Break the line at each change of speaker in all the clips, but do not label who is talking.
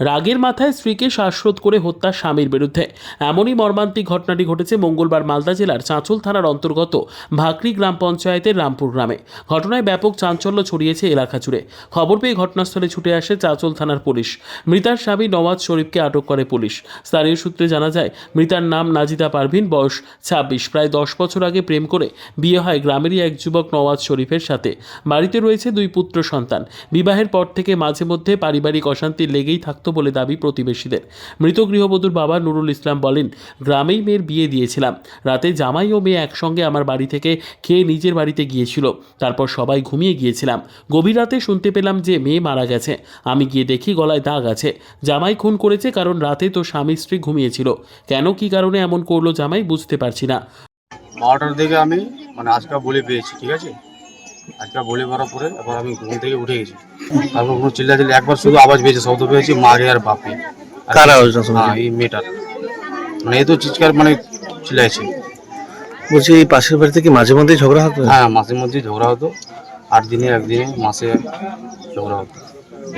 রাগের মাথায় স্ত্রীকে শ্বাসরোধ করে হত্যা স্বামীর বিরুদ্ধে। এমনই মর্মান্তিক ঘটনাটি ঘটেছে মঙ্গলবার মালদা জেলার চাঁচল থানার অন্তর্গত ভাকরি গ্রাম পঞ্চায়েতের রামপুর গ্রামে। ঘটনায় ব্যাপক চাঞ্চল্য ছড়িয়েছে এলাকা জুড়ে। খবর পেয়ে ঘটনাস্থলে ছুটে আসে চাঁচল থানার পুলিশ। মৃতার স্বামী নওয়াজ শরীফকে আটক করে পুলিশ। স্থানীয় সূত্রে জানা যায়, মৃতার নাম নাজিদা পারভিন, বয়স ছাব্বিশ। প্রায় দশ বছর আগে প্রেম করে বিয়ে হয় গ্রামেরই এক যুবক নওয়াজ শরীফের সাথে। বাড়িতে রয়েছে দুই পুত্র সন্তান। বিবাহের পর থেকে মাঝে মধ্যে পারিবারিক অশান্তি লেগেই থাকতো বলে দাবি প্রতিবেশীদের। মৃত গৃহবধূর বাবা নুরুল ইসলাম বলেন, গ্রামেই মেয়ের বিয়ে দিয়েছিলাম। রাতে জামাই ও মেয়ে একসঙ্গে আমার বাড়ি থেকে খেয়ে নিজের বাড়িতে গিয়েছিল। তারপর সবাই ঘুমিয়ে গিয়েছিলাম। গভীর রাতে শুনতে পেলাম যে মেয়ে মারা গেছে। আমি গিয়ে দেখি গলায় দাগ আছে। জামাই খুন করেছে কারণ রাতে তো স্বামী স্ত্রী ঘুমিয়েছিল। কেন, কি কারণে এমন করল জামাই বুঝতে পারছি না।
বারোটার দিকে আমি মানে আজকে বলে পেয়েছি, ঠিক আছে? আজকে বলে করার পরে এবার আমি ঘুম থেকে উঠে গেছি। তারপর কোনো চিল্লা চিল্লি একবার শুধু আওয়াজ পেয়েছে শব্দ পেয়েছি মারে আর বাপে
কার আওয়াজটা
হ্যাঁ এই মেয়েটার। মানে এই তো চিৎকার মানে চিল্লাইছে।
বলছি এই পাশের বাড়িতে কি মাঝে মধ্যেই ঝগড়া হতো?
হ্যাঁ মাঝে মধ্যেই ঝগড়া হতো। আট দিনে একদিনে মাসে ঝগড়া হতো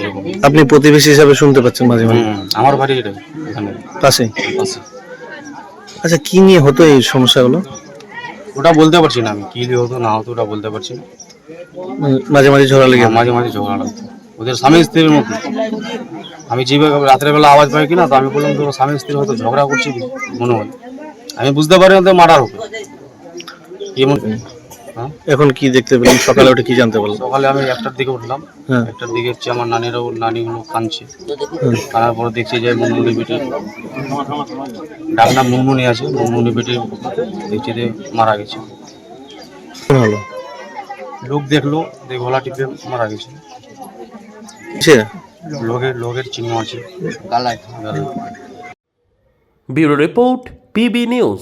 এরকম।
আপনি প্রতিবেশী হিসাবে শুনতে পাচ্ছেন মাঝে মাঝে
আমার বাড়ি এটা এখানে।
পাশে?
পাশে।
আচ্ছা কি নিয়ে হতো এই সমস্যাগুলো?
ওটা বলতে পারছি না আমি কি নিয়ে হতো না হতো ওটা বলতে পারছি না।
মাঝে মাঝে ঝগড়া লেগে
মাঝে মাঝে ঝগড়া লাগতো। ওদের স্বামী স্ত্রীর মতো। আমি যেভাবে রাত্রেবেলা আওয়াজ পাই কিনা তো আমি বললাম তো স্বামী স্ত্রী হয়তো ঝগড়া করছি মনে হয়। আমি বুঝতে পারি না তো মার্ডার হবে এমন হ্যাঁ?
এখন কি দেখতে পেলেন সকালে উঠে কি জানতে পারলেন
সকালে আমি একটার দিকে উঠলাম।
হ্যাঁ।
একটার দিকে হচ্ছে আমার নানিরাও নানিগুলো কাঁদছে।
হুম।
কানার পরে দেখছি যে মুনমুনি বেটি ডাকনা মুনমুনি আছে। মুনমুনি বেটি দেখছি যে মারা গেছে।
হলো
লোক দেখল দেখ গলা টিপে মারা গেছে।
সে?
লোকের লোকের চিহ্ন আছে। গালায়।
Bureau report PB news.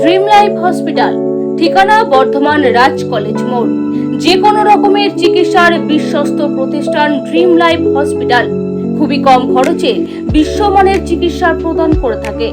Dream life hospital ঠিকানা বর্ধমান রাজ কলেজ মোড়। যে কোনো রকমের চিকিৎসার বিশ্বস্ত প্রতিষ্ঠান ড্রিম লাইফ হসপিটাল। খুবই কম খরচে বিশ্বমানের চিকিৎসা প্রদান করে থাকে।